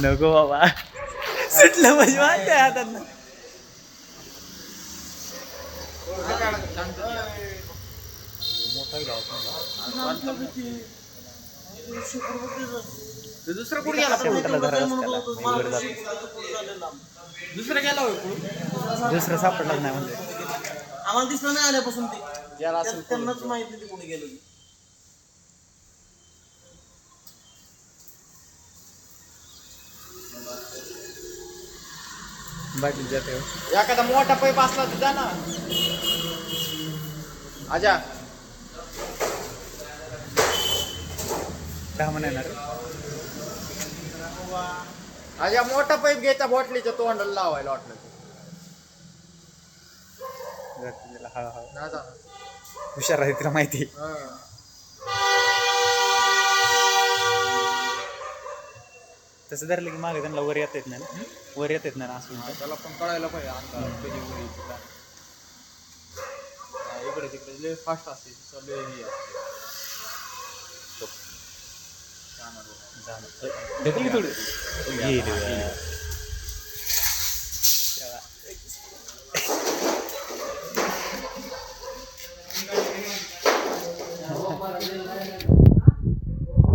नको बाबा. सुटलं म्हणजे माहिती हातात दुसरं कुठे गेला. दुसरं गेला? दुसरं सापडलं नाही म्हणजे. आम्हाला दिसलं नाही आल्यापासून ते. त्यांनाच माहीत कुठे गेलो बाकी जाते हो. एखादा मोठा पाईप असला तर जा ना. आजा. दहा म्हणा येणार. आजा मोठा पाईप घ्यायचा बॉटलीच्या तोंडाला लावायला वाटलं तर. जाते तिला हळूहळू. हुशार आहे तिला माहिती. तसं धरलं की मागे त्यांना वर येत येत नाही ना? वर येत येत नाही ना असं त्याला पण कळायला पाहिजे कधी इकडे तिकडे लय फास्ट असते तिचं लय हे ढकली थोडी.